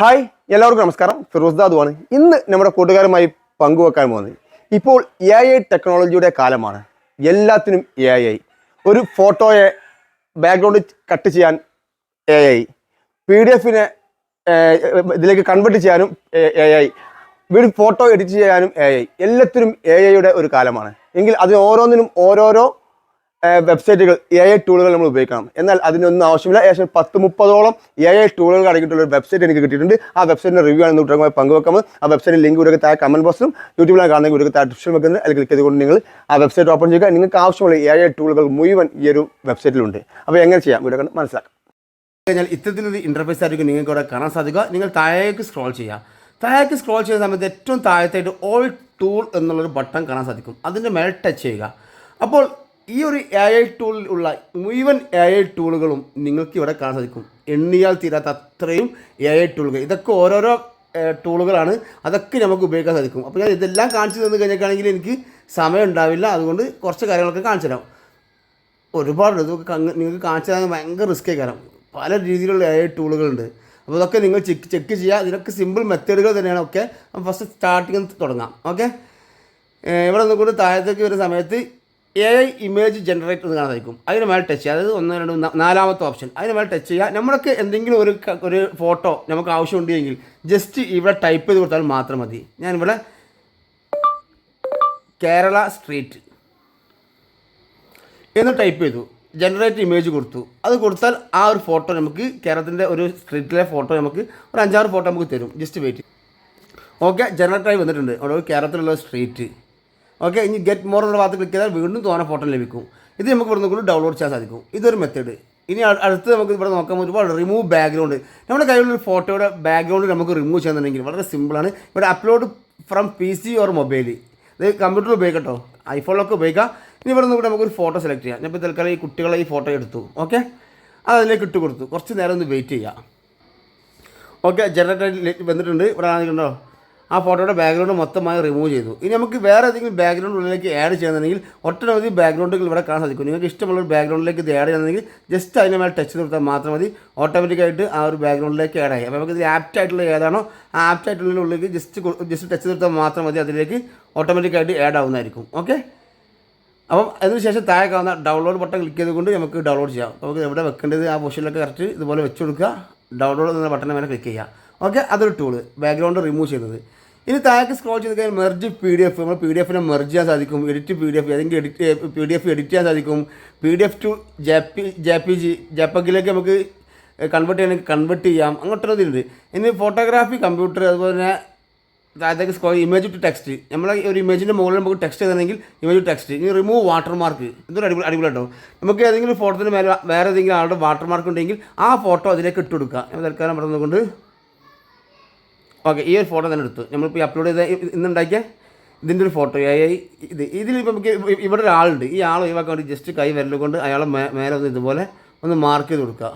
Hi എല്ലാവർക്കും നമസ്കാരം. ഫിറോസ് ദാദുവാണ് ഇന്ന് നമ്മുടെ കൂട്ടുകാരുമായി പങ്കുവെക്കാൻ പോകുന്നത് ഇപ്പോൾ എ ഐ ടെക്നോളജിയുടെ കാലമാണ്. എല്ലാത്തിനും എ ഐ ഒരു ഫോട്ടോയെ ബാക്ക്ഗ്രൗണ്ട് കട്ട് ചെയ്യാൻ എ ഐ പി ഡി എഫിനെ ഇതിലേക്ക് കൺവേർട്ട് ചെയ്യാനും എ ഐ വീട് ഫോട്ടോ എഡിറ്റ് ചെയ്യാനും എ ഐ എല്ലാത്തിനും എ ഐയുടെ ഒരു കാലമാണ്. എങ്കിൽ അതിന് ഓരോന്നിനും ഓരോരോ വെബ്സൈറ്റുകൾ എ ഐ ടൂളുകൾ നമ്മൾ ഉപയോഗിക്കണം. എന്നാൽ അതിനൊന്നും ആവശ്യമില്ല. ഏകദേശം പത്ത് മുപ്പതോളം എ ഐ ടൂളുകൾ അടങ്ങിയിട്ടുള്ള ഒരു വെബ്സൈറ്റ് എനിക്ക് കിട്ടിയിട്ടുണ്ട്. ആ വെബ്സൈറ്റിന്റെ റിവ്യൂ ആണ് കൂട്ടുകാരുമായി പങ്കുവെക്കാം ആ വെബ്സൈറ്റിൽ ലിങ്ക് ഒരു താഴെ കമന്റ് ബോക്സും യൂട്യൂബിലാണ് കാണുന്നത് ഒരു താഴെ ഡിസ്ക്രിപ്ഷൻ വെക്കുന്നത് അല്ലെങ്കിൽ ക്ലിക്ക് ചെയ്തുകൊണ്ട് നിങ്ങൾ ആ വെബ്സൈറ്റ് ഓപ്പൺ ചെയ്യുക. നിങ്ങൾക്ക് ആവശ്യമുള്ള എ ഐ ടൂളുകൾ മുഴുവൻ ഈ ഒരു വെബ്സൈറ്റിലുണ്ട് അപ്പോൾ എങ്ങനെ ചെയ്യാം? ഇവിടെ കണ്ട് മനസ്സിലാക്കാം. കഴിഞ്ഞാൽ ഇത്തരത്തിലൊരു ഇന്റർഫേസ് ആയിരിക്കും നിങ്ങൾക്ക് ഇവിടെ കാണാൻ സാധിക്കുക. നിങ്ങൾ താഴേക്ക് സ്ക്രോൾ ചെയ്യുക. താഴേക്ക് സ്ക്രോൾ ചെയ്യുന്ന സമയത്ത് ഏറ്റവും താഴത്തായിട്ട് ഓൾ ടൂൾ എന്നുള്ളൊരു ബട്ടൺ കാണാൻ സാധിക്കും. അതിന്റെ മേൽ ടച്ച് ചെയ്യുക. അപ്പോൾ ഈ ഒരു എ ഐ ടൂളിൽ ഉള്ള മുഴുവൻ എ ഐ ടൂളുകളും നിങ്ങൾക്ക് ഇവിടെ കാണാൻ സാധിക്കും. എണ്ണിയാൽ തീരാത്ത അത്രയും എ ഐ ടൂളുകൾ ഇതൊക്കെ ഓരോരോ ടൂളുകളാണ് അതൊക്കെ നമുക്ക് ഉപയോഗിക്കാൻ സാധിക്കും. അപ്പോൾ ഞാൻ ഇതെല്ലാം കാണിച്ചു തന്നു കഴിഞ്ഞിട്ടാണെങ്കിൽ എനിക്ക് സമയം ഉണ്ടാവില്ല. അതുകൊണ്ട് കുറച്ച് കാര്യങ്ങളൊക്കെ കാണിച്ചു തരാം. ഒരുപാട് ഇതൊക്കെ നിങ്ങൾക്ക് കാണിച്ചു തരാൻ ഭയങ്കര റിസ്ക് കാരണം പല രീതിയിലുള്ള എ ഐ ടൂളുകളുണ്ട് അപ്പോൾ അതൊക്കെ നിങ്ങൾ ചെക്ക് ചെക്ക് ചെയ്യുക. ഇതിനൊക്കെ സിമ്പിൾ മെത്തേഡുകൾ തന്നെയാണ്. ഒക്കെ ഫസ്റ്റ് സ്റ്റാർട്ടിങ് തുടങ്ങാം. ഓക്കെ ഇവിടെ കൂടി താഴത്തേക്ക് വരുന്ന സമയത്ത് എ ഐ ഇമേജ് ജനറേറ്റ് എന്ന് കാണാൻ സാധിക്കും. അതിന് മേലെ ടച്ച് ചെയ്യുക അതായത് ഒന്ന് രണ്ട് നാലാമത്തെ ഓപ്ഷൻ അതിന് മേലെ ടച്ച് ചെയ്യുക നമ്മൾക്ക് എന്തെങ്കിലും ഒരു ഒരു ഫോട്ടോ നമുക്ക് ആവശ്യമുണ്ടെങ്കിൽ ജസ്റ്റ് ഇവിടെ ടൈപ്പ് ചെയ്ത് കൊടുത്താൽ മാത്രം മതി. ഞാനിവിടെ കേരള സ്ട്രീറ്റ് എന്ന് ടൈപ്പ് ചെയ്തു. ജനറേറ്റ് ഇമേജ് കൊടുത്തു. അത് കൊടുത്താൽ ആ ഒരു ഫോട്ടോ നമുക്ക് കേരളത്തിന്റെ ഒരു സ്ട്രീറ്റിലെ ഫോട്ടോ നമുക്ക് ഒരു അഞ്ചാറ് ഫോട്ടോ നമുക്ക് തരും. ജസ്റ്റ് വെയിറ്റ് ഓക്കെ ജനറേറ്റ് ആയി വന്നിട്ടുണ്ട്. അവിടെ കേരളത്തിലുള്ള സ്ട്രീറ്റ് ഓക്കെ ഇനി ഗെറ്റ് മോർ എന്നുള്ള ഭാഗത്ത് ക്ലിക്ക് ചെയ്താൽ വീണ്ടും തോന്നെ ഫോട്ടോ ലഭിക്കും. ഇത് നമുക്ക് ഇവിടെ നിന്ന് ഡൗൺലോഡ് ചെയ്യാൻ സാധിക്കും. ഇതൊരു മെത്തേഡ് ഇനി അടുത്ത് നമുക്ക് ഇവിടെ നോക്കാൻ ഒരുപാട് റിമൂവ് ബാക്ക്ഗ്രൗണ്ട് നമ്മുടെ കയ്യിലുള്ള ഫോട്ടോയുടെ ബാക്ക്ഗ്രൗണ്ട് നമുക്ക് റിമൂവ് ചെയ്യുന്നുണ്ടെങ്കിൽ വളരെ സിമ്പിളാണ് ഇവിടെ upload from P C or mobile ഇത് കമ്പ്യൂട്ടറിൽ ഉപയോഗിക്കട്ടോ ഐഫോണിലൊക്കെ ഉപയോഗിക്കാം. ഇനി ഇവിടെ നിന്ന് നമുക്കൊരു ഫോട്ടോ സെലക്ട് ചെയ്യാം. ഞാൻ ഇപ്പോൾ തൽക്കാലം ഈ കുട്ടികളെ ഈ ഫോട്ടോ എടുത്തു. ഓക്കെ അത് അതിലേക്ക് ഇട്ട് കൊടുത്തു. കുറച്ച് നേരം ഒന്ന് വെയിറ്റ് ചെയ്യാം. ഓക്കെ ജനറേറ്റർ വന്നിട്ടുണ്ട്. ഇവിടെ കാണിക്കണ്ടോ ആ ഫോട്ടോയുടെ ബാക്ക്ഗ്രൗണ്ട് മൊത്തമായി റിമൂവ് ചെയ്തു. ഇനി നമുക്ക് വേറെ ഏതെങ്കിലും ബാക്ക്ഗ്രൗണ്ട് ഉള്ളിലേക്ക് ആഡ് ചെയ്യുന്നുണ്ടെങ്കിൽ ഒട്ടനവധി ബാക്ക്ഗ്രൗണ്ടുകൾ ഇവിടെ കാണാൻ സാധിക്കും. നിങ്ങൾക്ക് ഇഷ്ടമുള്ള ഒരു ബാക്ക്ഗ്രൗണ്ടിലേക്ക് ഇത് ആഡ് ചെയ്യണമെങ്കിൽ ജസ്റ്റ് അതിനെ മേലെ ടച്ച് കൊടുത്താൽ മാത്രം മതി. ഓട്ടോമാറ്റിക്കായിട്ട് ആ ഒരു ബാക്ക്ഗ്രൗണ്ടിലേക്ക് ആഡ് ആയി. അപ്പോൾ നമുക്ക് ഇത് ആപ്റ്റ് ആയിട്ടുള്ള ഏതാണോ ആ ആപ്റ്റ് ആയിട്ടുള്ള ഉള്ളിലേക്ക് ജസ്റ്റ് ജസ്റ്റ് ടച്ച് കൊടുത്താൽ മാത്രം മതി. അതിലേക്ക് ഓട്ടോമാറ്റിക്കായിട്ട് ആഡ് ആവുന്നതായിരിക്കും. ഓക്കെ അപ്പം അതിനുശേഷം താഴെ കാണുന്ന ഡൗൺലോഡ് ബട്ടൺ ക്ലിക്ക് ചെയ്തുകൊണ്ട് നമുക്ക് ഡൗൺലോഡ് ചെയ്യാം. നമുക്ക് എവിടെ വെക്കേണ്ടത്? ആ പൊസിഷനിലൊക്കെ കറക്റ്റ് ഇതുപോലെ വെച്ച് കൊടുക്കുക. ഡൗൺലോഡ് എന്ന ബട്ടൺ മേലെ ക്ലിക്ക് ചെയ്യുക. ഓക്കെ അതൊരു ടൂൾ ബാക്ക്ഗ്രൗണ്ട് റിമൂവ് ചെയ്യുന്നത്. ഇനി താഴേക്ക് സ്ക്രോൾ ചെയ്ത് കഴിഞ്ഞാൽ മെർജ് പി ഡി എഫ് നമ്മൾ പി ഡി എഫിനെ മെർജ് ചെയ്യാൻ സാധിക്കും എഡിറ്റ് പി ഡി എഫ് അല്ലെങ്കിൽ edit P D F edit ചെയ്യാൻ സാധിക്കും. P D F to J P J P G ജെപ്പക്കിലേക്ക് നമുക്ക് കൺവേർട്ട് ചെയ്യണമെങ്കിൽ കൺവേർട്ട് ചെയ്യാം. അങ്ങോട്ടുള്ളതുണ്ട് ഇനി ഫോട്ടോഗ്രാഫി കമ്പ്യൂട്ടർ അതുപോലെ തന്നെ താഴത്തേക്ക് സ്ക്രോൾ ഇമേജ് ടു ടെക്സ്റ്റ് നമ്മൾ ഒരു ഇമേജിന്റെ മുകളിൽ നമുക്ക് ടെക്സ്റ്റ് ചെയ്തിട്ടുണ്ടെങ്കിൽ ഇമേജ് ടു ടെക്സ്റ്റ് ഇനി റിമൂവ് വാട്ടർമാർക്ക് ഇതൊരു അടിപൊളി അടിപൊളി കേട്ടോ നമുക്ക് ഏതെങ്കിലും ഫോട്ടോത്തിന് മേലെ വേറെ ഏതെങ്കിലും ആളുടെ വാട്ടർമാർക്ക് ഉണ്ടെങ്കിൽ ആ ഫോട്ടോ അതിലേക്ക് ഇട്ട് കൊടുക്കുക. തൽക്കാലം പറഞ്ഞുകൊണ്ട് ഓക്കെ ഈ ഒരു ഫോട്ടോ തന്നെ എടുത്തു. നമ്മളിപ്പോൾ അപ്ലോഡ് ചെയ്ത ഇന്നുണ്ടാക്കിയ ഇതിന്റെ ഒരു ഫോട്ടോ ഐ ഇത്. ഇതിലിപ്പോൾ നമുക്ക് ഇവിടെ ഒരാളുണ്ട്. ഈ ആൾ ഒഴിവാക്കാൻ വേണ്ടി ജസ്റ്റ് കൈ വിരൽ കൊണ്ട് അയാളെ മേലെ ഒന്ന് ഇതുപോലെ ഒന്ന് മാർക്ക് ചെയ്ത് കൊടുക്കുക.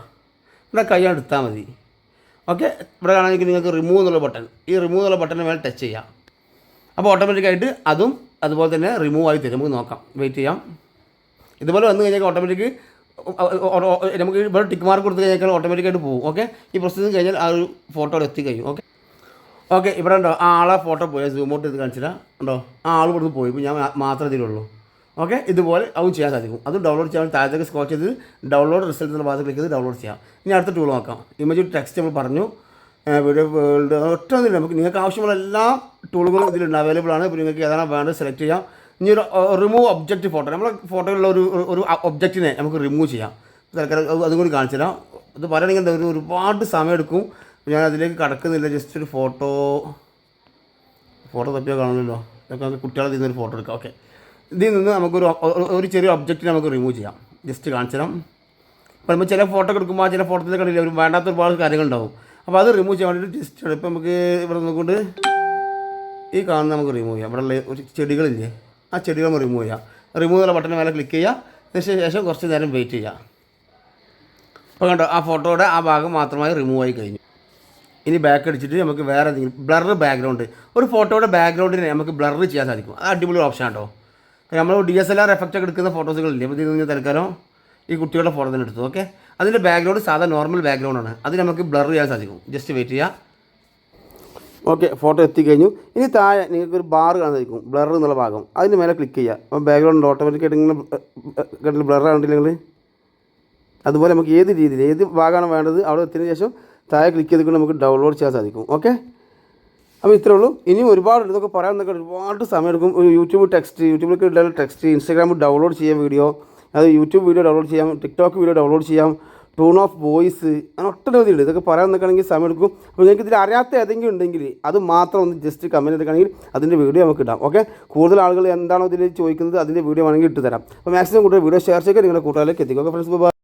ഇവിടെ കൈ എടുത്താൽ മതി. ഓക്കെ ഇവിടെ കാണാമെങ്കിൽ നിങ്ങൾക്ക് റിമൂവ് എന്നുള്ള ബട്ടൺ ഈ റിമൂവ് എന്നുള്ള ബട്ടണിന് മേലെ ടച്ച് ചെയ്യാം. അപ്പോൾ ഓട്ടോമാറ്റിക്കായിട്ട് അതും അതുപോലെ തന്നെ റിമൂവ് ആയി തരും. നമുക്ക് നോക്കാം. വെയിറ്റ് ചെയ്യാം. ഇതുപോലെ വന്നു കഴിഞ്ഞാൽ ഓട്ടോമാറ്റിക് നമുക്ക് ഇവിടെ ടിക്ക് മാർക്ക് കൊടുത്ത് കഴിഞ്ഞാൽ ഓട്ടോമാറ്റിക്കായിട്ട് പോകും. ഓക്കെ ഈ പ്രോസസ്സിങ് കഴിഞ്ഞാൽ ആ ഒരു ഫോട്ടോ എത്തി കഴിയും. ഓക്കെ ഓക്കെ ഇവിടെ ഉണ്ടോ? ആ ആളെ ഫോട്ടോ പോയി. സൂം ഔട്ട് ചെയ്ത് കാണിച്ചില്ല. ഉണ്ടോ? ആ ആൾ ഇവിടുന്ന് പോയി. ഇപ്പോൾ ഞാൻ മാത്രം ഇതിലുള്ളൂ. ഓക്കെ ഇതുപോലെ അതും ചെയ്യാൻ സാധിക്കും. അത് ഡൗൺലോഡ് ചെയ്യാൻ താഴത്തേക്ക് സ്കോർ ചെയ്ത് ഡൗൺലോഡ് റിസൾട്ട് എന്ന ഭാഗത്ത് ക്ലിക്ക് ചെയ്ത് ഡൗൺലോഡ് ചെയ്യാം. ഇനി അടുത്ത ടൂൾ നോക്കാം. ഇമേജ് ടെക്സ്റ്റ് നമ്മൾ പറഞ്ഞു. വീഡിയോ വേൾഡ് ഒറ്റ ഒന്നുമില്ല നമുക്ക് നിങ്ങൾക്ക് ആവശ്യമുള്ള എല്ലാ ടൂളുകളും ഇതിലുണ്ട് അവൈലബിൾ ആണ്. ഇപ്പോൾ നിങ്ങൾക്ക് ഏതാണ് വേണ്ടത് സെലക്ട് ചെയ്യാം. ഇനി ഒരു റിമൂവ് ഒബ്ജക്റ്റ് ഫോട്ടോ നമ്മൾ ഫോട്ടോയിലുള്ള ഒരു ഒരു ഒബ്ജക്റ്റിനെ നമുക്ക് റിമൂവ് ചെയ്യാം. തൽക്കാലം അത് കൂടി കാണിച്ചു തരാം ഇത് പറയുകയാണെങ്കിൽ എന്താ ഒരു ഒരുപാട് സമയം എടുക്കും ഞാൻ അതിലേക്ക് കടക്കുന്നില്ല. ജസ്റ്റ് ഒരു ഫോട്ടോ ഫോട്ടോ തപ്പിയാൽ കാണുമല്ലോ ഇതൊക്കെ നമുക്ക് കുട്ടികളെ ഇതിൽ നിന്ന് ഫോട്ടോ എടുക്കാം. ഓക്കെ ഇതിൽ നിന്ന് നമുക്കൊരു ഒരു- ചെറിയ ഒബ്ജക്റ്റ് നമുക്ക് റിമൂവ് ചെയ്യാം. ജസ്റ്റ് കാണിച്ചു അപ്പോൾ നമ്മൾ ചില ഫോട്ടോ എടുക്കുമ്പോൾ ചില ഫോട്ടോത്തിൽ കണ്ടില്ല? ഒരു വേണ്ടാത്ത ഒരുപാട് കാര്യങ്ങളുണ്ടാവും അപ്പോൾ അത് റിമൂവ് ചെയ്യാൻ വേണ്ടിയിട്ട് ജസ്റ്റ് ഇപ്പോൾ നമുക്ക് ഇവിടെ നിന്നുകൊണ്ട് ഈ കാണുന്ന നമുക്ക് റിമൂവ് ചെയ്യാം. ഇവിടെ ഉള്ള ഒരു ചെടികളില്ലേ? ആ ചെടികൾ നമ്മൾ റിമൂവ് ചെയ്യാം. റിമൂവ് എന്നുള്ള ബട്ടൺ മേലെ ക്ലിക്ക് ചെയ്യുക. അതിന് ശേഷം കുറച്ച് നേരം വെയിറ്റ് ചെയ്യുക. അപ്പോൾ കണ്ടോ? ആ ഫോട്ടോയുടെ ആ ഭാഗം മാത്രമായി റിമൂവ് ആയി കഴിഞ്ഞു. ഇനി ബാക്ക് അടിച്ചിട്ട് നമുക്ക് വേറെ എന്തെങ്കിലും ബ്ലർ ബാക്ക്ഗ്രൗണ്ട് ഒരു ഫോട്ടോയുടെ ബാക്ക്ഗ്രൗണ്ടിനെ നമുക്ക് ബ്ലർ ചെയ്യാൻ സാധിക്കും. അത് അടിപൊളി ഓപ്ഷൻ കേട്ടോ നമ്മൾ D S L R effect ഒക്കെ എടുക്കുന്ന ഫോട്ടോസുകളില്ലേ അപ്പോൾ ഇതിൽ തൽക്കാലം ഈ കുട്ടികളുടെ ഫോട്ടോ തന്നെ എടുത്തു ഓക്കെ അതിന്റെ ബാക്ക്ഗ്രൗണ്ട് സാധാ നോർമൽ ബാക്ക്ഗ്രൗണ്ടാണ് അത് നമുക്ക് ബ്ലർ ചെയ്യാൻ സാധിക്കും. ജസ്റ്റ് വെയിറ്റ് ചെയ്യുക ഓക്കെ ഫോട്ടോ എത്തിക്കഴിഞ്ഞു. ഇനി താഴെ നിങ്ങൾക്ക് ഒരു ബാർ കാണാൻ സാധിക്കും. ബ്ലർ എന്നുള്ള ഭാഗം. അതിന് മേലെ ക്ലിക്ക് ചെയ്യുക അപ്പോൾ ബാക്ക്ഗ്രൗണ്ട് ഓട്ടോമാറ്റിക്കായിട്ട് ഇങ്ങനെ ബ്ലർ ആണെങ്കിൽ അതുപോലെ നമുക്ക് ഏത് രീതിയിൽ ഏത് ഭാഗമാണ് വേണ്ടത്? അവിടെ എത്തിയതിന് ശേഷം താഴെ ക്ലിക്ക് ചെയ്തിട്ട് നമുക്ക് ഡൗൺലോഡ് ചെയ്യാൻ സാധിക്കും. ഓക്കെ അപ്പോൾ ഇത്രേ ഉള്ളൂ. ഇനിയും ഒരുപാട്. ഇതൊക്കെ പറയാൻ നിന്നൊക്കെ ഒരുപാട് സമയമെടുക്കും. ഒരു യൂട്യൂബ് ടെക്സ്റ്റ് യൂട്യൂബിലേക്ക് ഇടാൻ ടെക്സ്റ്റ് ഇൻസ്റ്റാഗ്രാമിൽ ഡൗൺലോഡ് ചെയ്യാം വീഡിയോ അത് യൂട്യൂബ് വീഡിയോ ഡൗൺലോഡ് ചെയ്യാം ടിക്ടോക്ക് വീഡിയോ ഡൗൺലോഡ് ചെയ്യാം ടൂൺ ഓഫ് വോയിസ് അങ്ങനെ ഒട്ടനവധി ഉണ്ട്. ഇതൊക്കെ പറയാൻ നിൽക്കണമെങ്കിൽ സമയം എടുക്കും അപ്പോൾ നിങ്ങൾക്ക് ഇതിൽ അറിയാത്ത ഏതെങ്കിലും ഉണ്ടെങ്കിൽ അത് മാത്രം ഒന്ന് ജസ്റ്റ് കമന്റ് എടുക്കുകയാണെങ്കിൽ അതിന്റെ വീഡിയോ നമുക്ക് ഇടാം. ഓക്കെ കൂടുതൽ ആളുകൾ എന്താണോ ഇതിൽ ചോദിക്കുന്നത് അതിന്റെ വീഡിയോ വേണമെങ്കിൽ ഇട്ട് തരാം അപ്പോൾ മാക്സിമം കൂടുതൽ വീഡിയോ ഷെയർ ചെയ്യുക. നിങ്ങളുടെ കൂട്ടുകാരിലേക്ക് എത്തിക്കും ഓക്കെ ഫ്രണ്ട്സ്